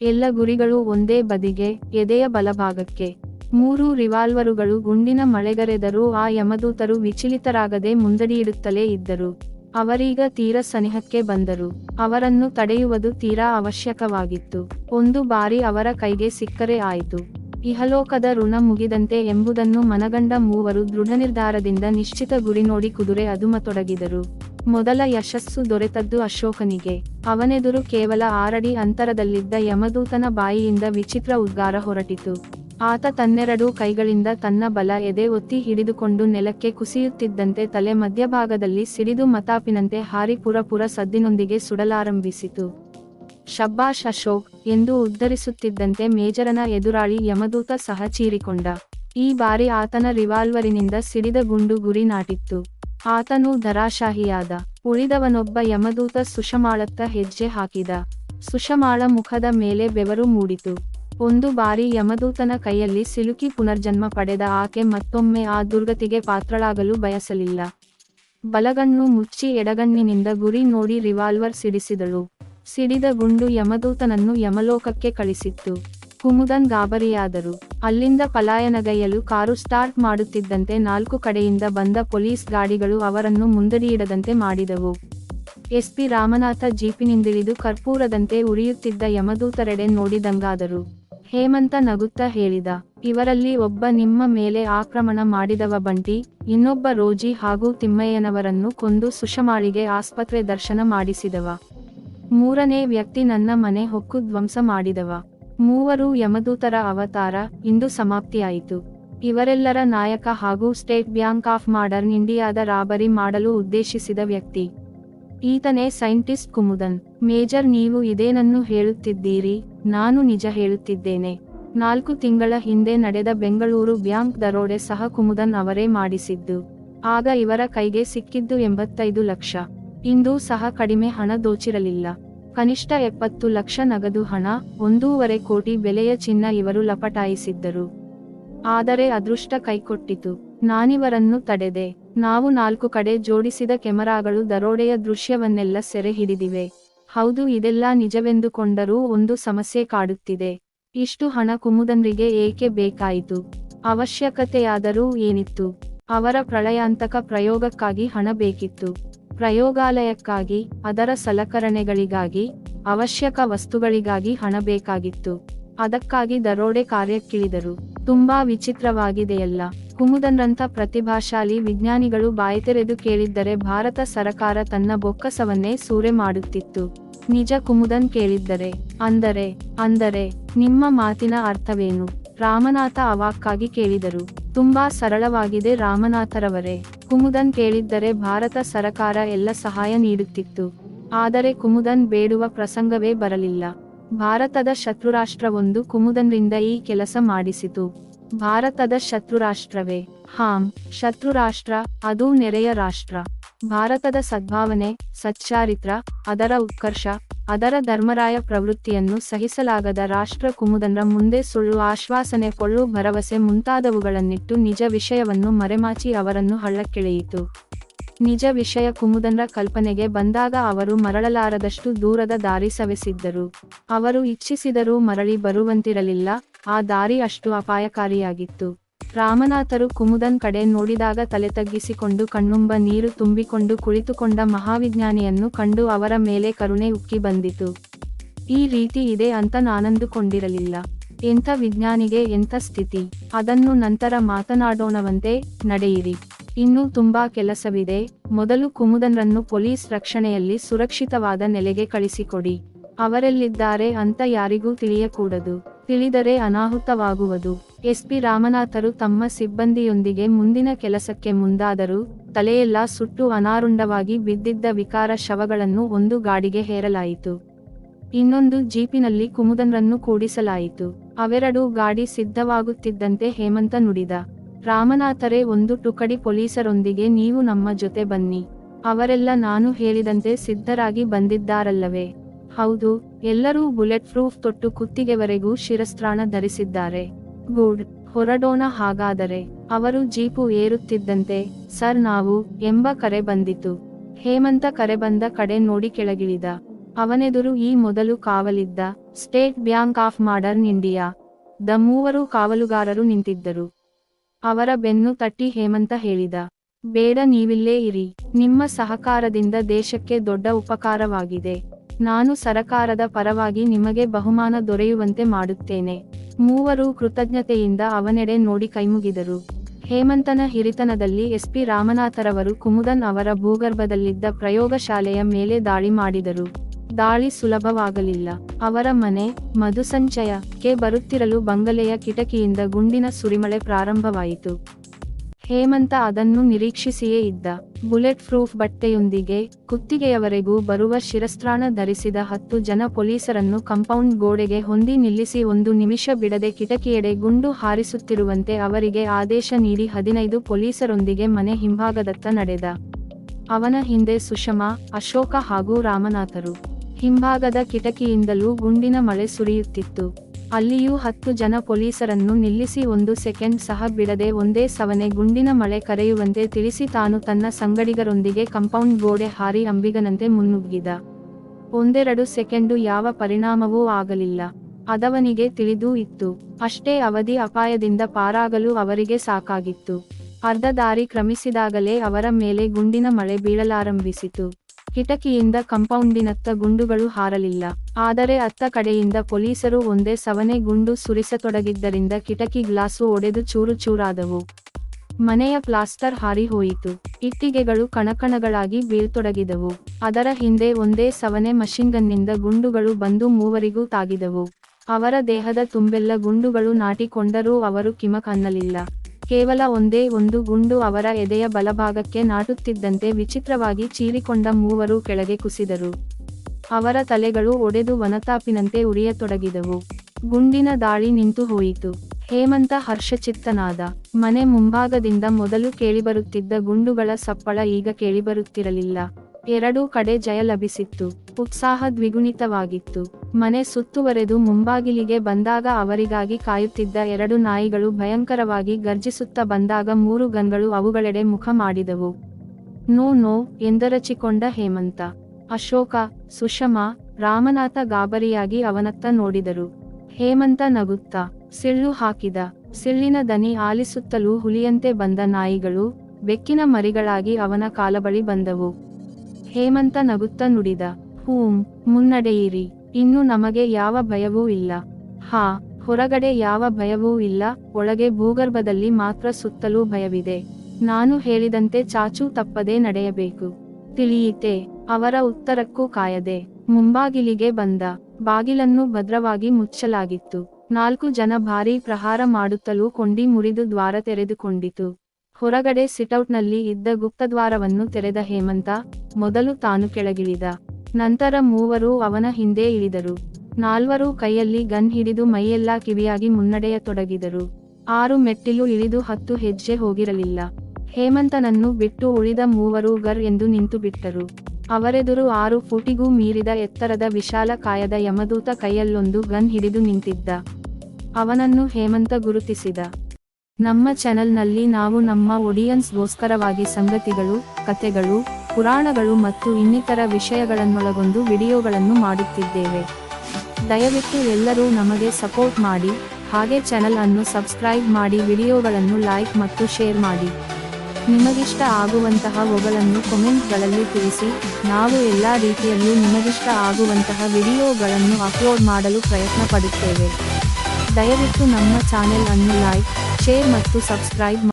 ಎಲ್ಲ ಗುರಿಗಳು ಒಂದೇ ಬದಿಗೆ, ಎದೆಯ ಬಲಭಾಗಕ್ಕೆ. ಮೂರು ರಿವಾಲ್ವರುಗಳು ಗುಂಡಿನ ಮಳೆಗರೆದರೂ ಆ ಯಮದೂತರು ವಿಚಲಿತರಾಗದೆ ಮುಂದಡಿಯಿಡುತ್ತಲೇ ಇದ್ದರು. ಅವರೀಗ ತೀರ ಸನಿಹಕ್ಕೆ ಬಂದರು. ಅವರನ್ನು ತಡೆಯುವುದು ತೀರಾ ಅವಶ್ಯಕವಾಗಿತ್ತು. ಒಂದು ಬಾರಿ ಅವರ ಕೈಗೆ ಸಿಕ್ಕರೆ ಆಯಿತು. ಇಹಲೋಕದ ಋಣ ಮುಗಿದಂತೆ ಎಂಬುದನ್ನು ಮನಗಂಡ ಮೂವರು ದೃಢನಿರ್ಧಾರದಿಂದ ನಿಶ್ಚಿತ ಗುರಿ ನೋಡಿ ಕುದುರೆ ಅದುಮತೊಡಗಿದರು. ಮೊದಲ ಯಶಸ್ಸು ದೊರೆತದ್ದು ಅಶೋಕನಿಗೆ. ಅವನೆದುರು ಕೇವಲ ಆರಡಿ ಅಂತರದಲ್ಲಿದ್ದ ಯಮದೂತನ ಬಾಯಿಯಿಂದ ವಿಚಿತ್ರ ಉದ್ಗಾರ ಹೊರಟಿತು. ಆತ ತನ್ನೆರಡೂ ಕೈಗಳಿಂದ ತನ್ನ ಬಲ ಎದೆ ಒತ್ತಿ ಹಿಡಿದುಕೊಂಡು ನೆಲಕ್ಕೆ ಕುಸಿಯುತ್ತಿದ್ದಂತೆ ತಲೆ ಮಧ್ಯಭಾಗದಲ್ಲಿ ಸಿಡಿದು ಮತಾಪಿನಂತೆ ಹಾರಿ ಪುರಪುರ ಸದ್ದಿನೊಂದಿಗೆ ಸುಡಲಾರಂಭಿಸಿತು. ಶಬ್ಬಾಶ್ ಅಶೋಕ್ ಎಂದು ಉದ್ಧರಿಸುತ್ತಿದ್ದಂತೆ ಮೇಜರನ ಎದುರಾಳಿ ಯಮದೂತ ಸಹ ಚೀರಿಕೊಂಡ. ಈ ಬಾರಿ ಆತನ ರಿವಾಲ್ವರಿನಿಂದ ಸಿಡಿದ ಗುಂಡು ಗುರಿ ನಾಟಿತ್ತು. ಆತನೂ ಧರಾಶಾಹಿಯಾದ, ಉಳಿದವನೊಬ್ಬ ಯಮದೂತ ಸುಷಮಾಳತ್ತ ಹೆಜ್ಜೆ ಹಾಕಿದ. ಸುಷಮಾಳ ಮುಖದ ಮೇಲೆ ಬೆವರು ಮೂಡಿತು. ಒಂದು ಬಾರಿ ಯಮದೂತನ ಕೈಯಲ್ಲಿ ಸಿಲುಕಿ ಪುನರ್ಜನ್ಮ ಪಡೆದ ಆಕೆ ಮತ್ತೊಮ್ಮೆ ಆ ದುರ್ಗತಿಗೆ ಪಾತ್ರಳಾಗಲು ಬಯಸಲಿಲ್ಲ. ಬಲಗಣ್ಣು ಮುಚ್ಚಿ ಎಡಗಣ್ಣಿನಿಂದ ಗುರಿ ನೋಡಿ ರಿವಾಲ್ವರ್ ಸಿಡಿಸಿದಳು. ಸಿಡಿದ ಗುಂಡು ಯಮದೂತನನ್ನು ಯಮಲೋಕಕ್ಕೆ ಕಳಿಸಿತ್ತು. ಕುಮುದನ್ ಗಾಬರಿಯಾದರು. ಅಲ್ಲಿಂದ ಪಲಾಯನಗೈಯಲು ಕಾರು ಸ್ಟಾರ್ಟ್ ಮಾಡುತ್ತಿದ್ದಂತೆ ನಾಲ್ಕು ಕಡೆಯಿಂದ ಬಂದ ಪೊಲೀಸ್ ಗಾಡಿಗಳು ಅವರನ್ನು ಮುಂದಡಿಯಿಡದಂತೆ ಮಾಡಿದವು. ಎಸ್ಪಿ ರಾಮನಾಥ ಜೀಪಿನಿಂದಿಳಿದು ಕರ್ಪೂರದಂತೆ ಉರಿಯುತ್ತಿದ್ದ ಯಮದೂತರೆಡೆ ನೋಡಿದಂಗಾದರು. ಹೇಮಂತ ನಗುತ್ತಾ ಹೇಳಿದ, ಇವರಲ್ಲಿ ಒಬ್ಬ ನಿಮ್ಮ ಮೇಲೆ ಆಕ್ರಮಣ ಮಾಡಿದವ ಬಂಟಿ, ಇನ್ನೊಬ್ಬ ರೋಜಿ ಹಾಗೂ ತಿಮ್ಮಯ್ಯನವರನ್ನು ಕೊಂದು ಸುಷಮಾಳಿಗೆ ಆಸ್ಪತ್ರೆ ದರ್ಶನ ಮಾಡಿಸಿದವ. ಮೂರನೇ ವ್ಯಕ್ತಿ ನನ್ನ ಮನೆ ಹೊಕ್ಕು ಧ್ವಂಸ ಮಾಡಿದವ. ಮೂವರು ಯಮದೂತರ ಅವತಾರ ಇಂದು ಸಮಾಪ್ತಿಯಾಯಿತು. ಇವರೆಲ್ಲರ ನಾಯಕ ಹಾಗೂ ಸ್ಟೇಟ್ ಬ್ಯಾಂಕ್ ಆಫ್ ಮಾಡರ್ನ್ ಇಂಡಿಯಾದ ರಾಬರಿ ಮಾಡಲು ಉದ್ದೇಶಿಸಿದ ವ್ಯಕ್ತಿ. ಈತನೇ ಸೈಂಟಿಸ್ಟ್ ಕುಮುದನ್. ಮೇಜರ್ ನೀವು ಇದೇನನ್ನು ಹೇಳುತ್ತಿದ್ದೀರಿ? ನಾನು ನಿಜ ಹೇಳುತ್ತಿದ್ದೇನೆ. ನಾಲ್ಕು ತಿಂಗಳ ಹಿಂದೆ ನಡೆದ ಬೆಂಗಳೂರು ಬ್ಯಾಂಕ್ ದರೋಡೆ ಸಹ ಕುಮುದನ್ ಅವರೇ ಮಾಡಿಸಿದ್ದು. ಆಗ ಇವರ ಕೈಗೆ ಸಿಕ್ಕಿದ್ದು ಎಂಬತ್ತೈದು ಲಕ್ಷ. ಇಂದೂ ಸಹ ಕಡಿಮೆ ಹಣ ದೋಚಿರಲಿಲ್ಲ. ಕನಿಷ್ಠ ಎಪ್ಪತ್ತು ಲಕ್ಷ ನಗದು ಹಣ, ಒಂದೂವರೆ ಕೋಟಿ ಬೆಲೆಯ ಚಿನ್ನ ಇವರು ಲಪಟಾಯಿಸಿದ್ದರು. ಆದರೆ ಅದೃಷ್ಟ ಕೈಕೊಟ್ಟಿತು. ನಾನಿವರನ್ನು ತಡೆದೆ. ನಾವು ನಾಲ್ಕು ಕಡೆ ಜೋಡಿಸಿದ ಕೆಮರಾಗಳು ದರೋಡೆಯ ದೃಶ್ಯವನ್ನೆಲ್ಲ ಸೆರೆ ಹಿಡಿದಿವೆ ಹೌದು, ಇದೆಲ್ಲ ನಿಜವೆಂದುಕೊಂಡರೂ ಒಂದು ಸಮಸ್ಯೆ ಕಾಡುತ್ತಿದೆ. ಇಷ್ಟು ಹಣ ಕುಮುದನ್ರಿಗೆ ಏಕೆ ಬೇಕಾಯಿತು? ಅವಶ್ಯಕತೆಯಾದರೂ ಏನಿತ್ತು? ಅವರ ಪ್ರಳಯಾಂತಕ ಪ್ರಯೋಗಕ್ಕಾಗಿ ಹಣ ಬೇಕಿತ್ತು. ಪ್ರಯೋಗಾಲಯಕ್ಕಾಗಿ, ಅದರ ಸಲಕರಣೆಗಳಿಗಾಗಿ, ಅವಶ್ಯಕ ವಸ್ತುಗಳಿಗಾಗಿ ಹಣ ಬೇಕಾಗಿತ್ತು. ಅದಕ್ಕಾಗಿ ದರೋಡೆ ಕಾರ್ಯಕ್ಕಿಳಿದರು. ತುಂಬಾ ವಿಚಿತ್ರವಾಗಿದೆಯಲ್ಲ. ಕುಮುದನ್ರಂಥ ಪ್ರತಿಭಾಶಾಲಿ ವಿಜ್ಞಾನಿಗಳು ಬಾಯ್ತೆರೆದು ಕೇಳಿದ್ದರೆ ಭಾರತ ಸರಕಾರ ತನ್ನ ಬೊಕ್ಕಸವನ್ನೇ ಸೂರೆ ಮಾಡುತ್ತಿತ್ತು. ನಿಜ ಕುಮುದನ್ ಕೇಳಿದ್ದರೆ, ಅಂದರೆ ಅಂದರೆ, ನಿಮ್ಮ ಮಾತಿನ ಅರ್ಥವೇನು? ರಾಮನಾಥ ಅವಾಕ್ಕಾಗಿ ಕೇಳಿದರು. ತುಂಬಾ ಸರಳವಾಗಿದೆ ರಾಮನಾಥರವರೇ. ಕುಮುದನ್ ಕೇಳಿದ್ದರೆ ಭಾರತ ಸರಕಾರ ಎಲ್ಲ ಸಹಾಯ ನೀಡುತ್ತಿತ್ತು. ಆದರೆ ಕುಮುದನ್ ಬೇಡುವ ಪ್ರಸಂಗವೇ ಬರಲಿಲ್ಲ. ಭಾರತದ ಶತ್ರುರಾಷ್ಟ್ರವೊಂದು ಕುಮುದನ್ರಿಂದ ಈ ಕೆಲಸ ಮಾಡಿಸಿತು. ಭಾರತದ ಶತ್ರುರಾಷ್ಟ್ರವೇ? ಹಾಂ, ಶತ್ರುರಾಷ್ಟ್ರ, ಅದೂ ನೆರೆಯ ರಾಷ್ಟ್ರ. ಭಾರತದ ಸದ್ಭಾವನೆ, ಸಚ್ಚಾರಿತ್ರ, ಅದರ ಉತ್ಕರ್ಷ ಅದರ ಧರ್ಮರಾಯ ಪ್ರವೃತ್ತಿಯನ್ನು ಸಹಿಸಲಾಗದ ರಾಷ್ಟ್ರ ಕುಮುದನ್ರ ಮುಂದೆ ಸುಳ್ಳು ಆಶ್ವಾಸನೆ ಕೊಳ್ಳು ಭರವಸೆ ಮುಂತಾದವುಗಳನ್ನಿಟ್ಟು ನಿಜ ವಿಷಯವನ್ನು ಮರೆಮಾಚಿ ಅವರನ್ನು ಹಳ್ಳಕ್ಕಿಳಿಯಿತು. ನಿಜ ವಿಷಯ ಕುಮುದನ್ರ ಕಲ್ಪನೆಗೆ ಬಂದಾಗ ಅವರು ಮರಳಲಾರದಷ್ಟು ದೂರದ ದಾರಿ ಸವೆಸಿದ್ದರು. ಅವರು ಇಚ್ಛಿಸಿದರೂ ಮರಳಿ ಬರುವಂತಿರಲಿಲ್ಲ, ಆ ದಾರಿ ಅಷ್ಟು ಅಪಾಯಕಾರಿಯಾಗಿತ್ತು. ರಾಮನಾಥರು ಕುಮುದನ್ ಕಡೆ ನೋಡಿದಾಗ ತಲೆ ತಗ್ಗಿಸಿಕೊಂಡು ಕಣ್ಣುಂಬ ನೀರು ತುಂಬಿಕೊಂಡು ಕುಳಿತುಕೊಂಡ ಮಹಾವಿಜ್ಞಾನಿಯನ್ನು ಕಂಡು ಅವರ ಮೇಲೆ ಕರುಣೆ ಉಕ್ಕಿ ಬಂದಿತು. ಈ ರೀತಿ ಇದೆ ಅಂತ ನಾನಂದುಕೊಂಡಿರಲಿಲ್ಲ. ಎಂಥ ವಿಜ್ಞಾನಿಗೆ ಎಂಥ ಸ್ಥಿತಿ. ಅದನ್ನು ನಂತರ ಮಾತನಾಡೋಣವಂತೆ ನಡೆಯಿರಿ. ಇನ್ನೂ ತುಂಬಾ ಕೆಲಸವಿದೆ. ಮೊದಲು ಕುಮುದನ್ರನ್ನು ಪೊಲೀಸ್ ರಕ್ಷಣೆಯಲ್ಲಿ ಸುರಕ್ಷಿತವಾದ ನೆಲೆಗೆ ಕಳಿಸಿಕೊಡಿ. ಅವರೆಲ್ಲಿದ್ದಾರೆ ಅಂತ ಯಾರಿಗೂ ತಿಳಿಯಕೂಡದು. ತಿಳಿದರೆ ಅನಾಹುತವಾಗುವುದು. ಎಸ್ಪಿ ರಾಮನಾಥರು ತಮ್ಮ ಸಿಬ್ಬಂದಿಯೊಂದಿಗೆ ಮುಂದಿನ ಕೆಲಸಕ್ಕೆ ಮುಂದಾದರೂ, ತಲೆಯೆಲ್ಲ ಸುಟ್ಟು ಅನಾರುಂಡವಾಗಿ ಬಿದ್ದಿದ್ದ ವಿಕಾರ ಶವಗಳನ್ನು ಒಂದು ಗಾಡಿಗೆ ಹೇರಲಾಯಿತು. ಇನ್ನೊಂದು ಜೀಪಿನಲ್ಲಿ ಕುಮುದನ್ರನ್ನು ಕೂಡಿಸಲಾಯಿತು. ಅವೆರಡೂ ಗಾಡಿ ಸಿದ್ಧವಾಗುತ್ತಿದ್ದಂತೆ ಹೇಮಂತ ನುಡಿದ, ರಾಮನಾಥರೇ, ಒಂದು ಟುಕಡಿ ಪೊಲೀಸರೊಂದಿಗೆ ನೀವು ನಮ್ಮ ಜೊತೆ ಬನ್ನಿ. ಅವರೆಲ್ಲ ನಾನು ಹೇಳಿದಂತೆ ಸಿದ್ಧರಾಗಿ ಬಂದಿದ್ದಾರಲ್ಲವೇ? ಹೌದು, ಎಲ್ಲರೂ ಬುಲೆಟ್ ಪ್ರೂಫ್ ತೊಟ್ಟು ಕುತ್ತಿಗೆವರೆಗೂ ಶಿರಸ್ತ್ರಾಣ ಧರಿಸಿದ್ದಾರೆ. ಗುಡ್, ಹೊರಡೋಣ ಹಾಗಾದರೆ. ಅವರು ಜೀಪು ಏರುತ್ತಿದ್ದಂತೆ, ಸರ್ ನಾವು, ಎಂಬ ಕರೆ ಬಂದಿತು. ಹೇಮಂತ ಕರೆ ಬಂದ ಕಡೆ ನೋಡಿ ಕೆಳಗಿಳಿದ. ಅವನೆದುರು ಈ ಮೊದಲು ಕಾವಲಿದ್ದ, State Bank of Modern India. The ಮೂವರು ಕಾವಲುಗಾರರು ನಿಂತಿದ್ದರು. ಅವರ ಬೆನ್ನು ತಟ್ಟಿ ಹೇಮಂತ ಹೇಳಿದ. ಬೇಡ ನೀವಿಲ್ಲೇ ಇರಿ, ನಿಮ್ಮ ಸಹಕಾರದಿಂದ ದೇಶಕ್ಕೆ ದೊಡ್ಡ ಉಪಕಾರವಾಗಿದೆ. ನಾನು ಸರಕಾರದ ಪರವಾಗಿ ನಿಮಗೆ ಬಹುಮಾನ ದೊರೆಯುವಂತೆ ಮಾಡುತ್ತೇನೆ. ಮೂವರು ಕೃತಜ್ಞತೆಯಿಂದ ಅವನೆಡೆ ನೋಡಿ ಕೈಮುಗಿದರು. ಹೇಮಂತನ ಹಿರಿತನದಲ್ಲಿ ಎಸ್ಪಿ ರಾಮನಾಥರವರು ಕುಮುದನ್ ಅವರ ಭೂಗರ್ಭದಲ್ಲಿದ್ದ ಪ್ರಯೋಗಶಾಲೆಯ ಮೇಲೆ ದಾಳಿ ಮಾಡಿದರು. ದಾಳಿ ಸುಲಭವಾಗಲಿಲ್ಲ. ಅವರ ಮನೆ ಮಧುಸಂಚಯಕ್ಕೆ ಬರುತ್ತಿರಲು ಬಂಗಲೆಯ ಕಿಟಕಿಯಿಂದ ಗುಂಡಿನ ಸುರಿಮಳೆ ಪ್ರಾರಂಭವಾಯಿತು. ಹೇಮಂತ ಅದನ್ನು ನಿರೀಕ್ಷಿಸಿಯೇ ಇದ್ದ. ಬುಲೆಟ್ ಪ್ರೂಫ್ ಬಟ್ಟೆಯೊಂದಿಗೆ ಕುತ್ತಿಗೆಯವರೆಗೂ ಬರುವ ಶಿರಸ್ತ್ರಾಣ ಧರಿಸಿದ ಹತ್ತು ಜನ ಪೊಲೀಸರನ್ನು ಕಂಪೌಂಡ್ ಗೋಡೆಗೆ ಹೊಂದಿ ನಿಲ್ಲಿಸಿ ಒಂದು ನಿಮಿಷ ಬಿಡದೆ ಕಿಟಕಿಯೆಡೆ ಗುಂಡು ಹಾರಿಸುತ್ತಿರುವಂತೆ ಅವರಿಗೆ ಆದೇಶ ನೀಡಿ ಹದಿನೈದು ಪೊಲೀಸರೊಂದಿಗೆ ಮನೆ ಹಿಂಭಾಗದತ್ತ ನಡೆದ. ಅವನ ಹಿಂದೆ ಸುಷಮಾ, ಅಶೋಕ ಹಾಗೂ ರಾಮನಾಥರು. ಹಿಂಭಾಗದ ಕಿಟಕಿಯಿಂದಲೂ ಗುಂಡಿನ ಮಳೆ ಸುರಿಯುತ್ತಿತ್ತು. ಅಲ್ಲಿಯೂ ಹತ್ತು ಜನ ಪೊಲೀಸರನ್ನು ನಿಲ್ಲಿಸಿ ಒಂದು ಸೆಕೆಂಡ್ ಸಹ ಬಿಡದೆ ಒಂದೇ ಸವನೆ ಗುಂಡಿನ ಮಳೆ ಕರೆಯುವಂತೆ ತಿಳಿಸಿ ತಾನು ತನ್ನ ಸಂಗಡಿಗರೊಂದಿಗೆ ಕಂಪೌಂಡ್ ಗೋಡೆ ಹಾರಿ ಅಂಬಿಗನಂತೆ ಮುನ್ನುಗ್ಗಿದ. ಒಂದೆರಡು ಸೆಕೆಂಡು ಯಾವ ಪರಿಣಾಮವೂ ಆಗಲಿಲ್ಲ. ಅದವನಿಗೆ ತಿಳಿದೂ ಇತ್ತು. ಅಷ್ಟೇ ಅವಧಿ ಅಪಾಯದಿಂದ ಪಾರಾಗಲು ಅವರಿಗೆ ಸಾಕಾಗಿತ್ತು. ಅರ್ಧ ದಾರಿ ಕ್ರಮಿಸಿದಾಗಲೇ ಅವರ ಮೇಲೆ ಗುಂಡಿನ ಮಳೆ ಬೀಳಲಾರಂಭಿಸಿತು. ಕಿಟಕಿಯಿಂದ ಕಂಪೌಂಡಿನತ್ತ ಗುಂಡುಗಳು ಹಾರಲಿಲ್ಲ. ಆದರೆ ಅತ್ತ ಕಡೆಯಿಂದ ಪೊಲೀಸರು ಒಂದೇ ಸವನೆ ಗುಂಡು ಸುರಿಸತೊಡಗಿದ್ದರಿಂದ ಕಿಟಕಿ ಗ್ಲಾಸು ಒಡೆದು ಚೂರು ಚೂರಾದವು. ಮನೆಯ ಪ್ಲಾಸ್ಟರ್ ಹಾರಿ ಹೋಯಿತು. ಇಟ್ಟಿಗೆಗಳು ಕಣಕಣಗಳಾಗಿ ಬೀಳ್ತೊಡಗಿದವು. ಅದರ ಹಿಂದೆ ಒಂದೇ ಸವನೆ ಮಷಿನ್ಗನ್ನಿಂದ ಗುಂಡುಗಳು ಬಂದು ಮೂವರಿಗೂ ತಾಗಿದವು. ಅವರ ದೇಹದ ತುಂಬೆಲ್ಲ ಗುಂಡುಗಳು ನಾಟಿಕೊಂಡರೂ ಅವರು ಕಿಮಕ್ ಅನ್ನಲಿಲ್ಲ ಕೇವಲ ಒಂದೇ ಒಂದು ಗುಂಡು ಅವರ ಎದೆಯ ಬಲಭಾಗಕ್ಕೆ ನಾಟುತ್ತಿದ್ದಂತೆ ವಿಚಿತ್ರವಾಗಿ ಚೀರಿಕೊಂಡ ಮೂವರು ಕೆಳಗೆ ಕುಸಿದರು. ಅವರ ತಲೆಗಳು ಒಡೆದು ವನತಾಪಿನಂತೆ ಉರಿಯತೊಡಗಿದವು. ಗುಂಡಿನ ದಾಳಿ ನಿಂತು ಹೋಯಿತು. ಹೇಮಂತ ಹರ್ಷಚಿತ್ತನಾದ. ಮನೆ ಮುಂಭಾಗದಿಂದ ಮೊದಲು ಕೇಳಿಬರುತ್ತಿದ್ದ ಗುಂಡುಗಳ ಸಪ್ಪಳ ಈಗ ಕೇಳಿಬರುತ್ತಿರಲಿಲ್ಲ. ಎರಡೂ ಕಡೆ ಜಯ ಲಭಿಸಿತ್ತು. ಉತ್ಸಾಹ ದ್ವಿಗುಣಿತವಾಗಿತ್ತು. ಮನೆ ಸುತ್ತುವರೆದು ಮುಂಬಾಗಿಲಿಗೆ ಬಂದಾಗ ಅವರಿಗಾಗಿ ಕಾಯುತ್ತಿದ್ದ ಎರಡು ನಾಯಿಗಳು ಭಯಂಕರವಾಗಿ ಗರ್ಜಿಸುತ್ತಾ ಬಂದಾಗ ಮೂರು ಗನ್ಗಳು ಅವುಗಳೆಡೆ ಮುಖ ಮಾಡಿದವು. ನೋ ನೋ, ಎಂದರಚಿಕೊಂಡ ಹೇಮಂತ. ಅಶೋಕ, ಸುಷಮಾ, ರಾಮನಾಥ ಗಾಬರಿಯಾಗಿ ಅವನತ್ತ ನೋಡಿದರು. ಹೇಮಂತ ನಗುತ್ತಾ, ಸಿಳ್ಳು ಹಾಕಿದ. ಸಿಳ್ಳಿನ ದನಿ ಆಲಿಸುತ್ತಲೂ ಹುಲಿಯಂತೆ ಬಂದ ನಾಯಿಗಳು ಬೆಕ್ಕಿನ ಮರಿಗಳಾಗಿ ಅವನ ಕಾಲಬಳಿ ಬಂದವು. ಹೇಮಂತ ನಗುತ್ತ ನುಡಿದ, ಹೂಂ, ಮುನ್ನಡೆಯಿರಿ, ಇನ್ನು ನಮಗೆ ಯಾವ ಭಯವೂ ಇಲ್ಲ. ಹಾ, ಹೊರಗಡೆ ಯಾವ ಭಯವೂ ಇಲ್ಲ, ಒಳಗೆ ಭೂಗರ್ಭದಲ್ಲಿ ಮಾತ್ರ ಸುತ್ತಲೂ ಭಯವಿದೆ. ನಾನು ಹೇಳಿದಂತೆ ಚಾಚೂ ತಪ್ಪದೆ ನಡೆಯಬೇಕು. ತಿಳಿಯಿತೆ, ಅವರ ಉತ್ತರಕ್ಕೂ ಕಾಯದೆ. ಮುಂಬಾಗಿಲಿಗೆ ಬಂದ, ಬಾಗಿಲನ್ನು ಭದ್ರವಾಗಿ ಮುಚ್ಚಲಾಗಿತ್ತು. ನಾಲ್ಕು ಜನ ಭಾರೀ ಪ್ರಹಾರ ಮಾಡುತ್ತಲೂ ಕೊಂಡಿ ಮುರಿದು ದ್ವಾರ ತೆರೆದುಕೊಂಡಿತು. ಹೊರಗಡೆ ಸಿಟೌಟ್ನಲ್ಲಿ ಇದ್ದ ಗುಪ್ತದ್ವಾರವನ್ನು ತೆರೆದ ಹೇಮಂತ ಮೊದಲು ತಾನು ಕೆಳಗಿಳಿದ. ನಂತರ ಮೂವರು ಅವನ ಹಿಂದೆ ಇಳಿದರು. ನಾಲ್ವರು ಕೈಯಲ್ಲಿ ಗನ್ ಹಿಡಿದು ಮೈಯೆಲ್ಲಾ ಕಿವಿಯಾಗಿ ಮುನ್ನಡೆಯತೊಡಗಿದರು ಆರು ಮೆಟ್ಟಿಲು ಇಳಿದು ಹತ್ತು ಹೆಜ್ಜೆ ಹೋಗಿರಲಿಲ್ಲ. ಹೇಮಂತನನ್ನು ಬಿಟ್ಟು ಉಳಿದ ಮೂವರು ಗರ್ ಎಂದು ನಿಂತು ಬಿಟ್ಟರು ಅವರೆದುರು ಆರು ಫೂಟಿಗೂ ಮೀರಿದ ಎತ್ತರದ ವಿಶಾಲ ಕಾಯದ ಯಮದೂತ ಕೈಯಲ್ಲೊಂದು ಗನ್ ಹಿಡಿದು ನಿಂತಿದ್ದ. ಅವನನ್ನು ಹೇಮಂತ ಗುರುತಿಸಿದ. ನಮ್ಮ ಚಾನೆಲ್ನಲ್ಲಿ ನಾವು ನಮ್ಮ ಒಡಿಯನ್ಸ್ಗೋಸ್ಕರವಾಗಿ ಸಂಗತಿಗಳು, ಕಥೆಗಳು, ಪುರಾಣಗಳು ಮತ್ತು ಇನ್ನಿತರ ವಿಷಯಗಳನ್ನೊಳಗೊಂಡು ವಿಡಿಯೋಗಳನ್ನು ಮಾಡುತ್ತಿದ್ದೇವೆ. ದಯವಿಟ್ಟು ಎಲ್ಲರೂ ನಮಗೆ ಸಪೋರ್ಟ್ ಮಾಡಿ, ಹಾಗೆ ಚಾನೆಲ್ ಅನ್ನು ಸಬ್ಸ್ಕ್ರೈಬ್ ಮಾಡಿ, ವಿಡಿಯೋಗಳನ್ನು ಲೈಕ್ ಮತ್ತು ಶೇರ್ ಮಾಡಿ. ನಿಮಗಿಷ್ಟ ಆಗುವಂತಹ ಒಗಳನ್ನು ಕಮೆಂಟ್ಗಳಲ್ಲಿ ತಿಳಿಸಿ, ನಾವು ಎಲ್ಲ ರೀತಿಯಲ್ಲೂ ನಿಮಗಿಷ್ಟ ಆಗುವಂತಹ ವಿಡಿಯೋಗಳನ್ನು ಅಪ್ಲೋಡ್ ಮಾಡಲು ಪ್ರಯತ್ನ ಪಡುತ್ತೇವೆ ದಯವಿಟ್ಟು ನಮ್ಮ ಚಾನೆಲ್ ಅನ್ನು ಲೈಕ್ ಶೇರ್ ಮತ್ತು ಸಬ್ಸ್ಕ್ರೈಬ್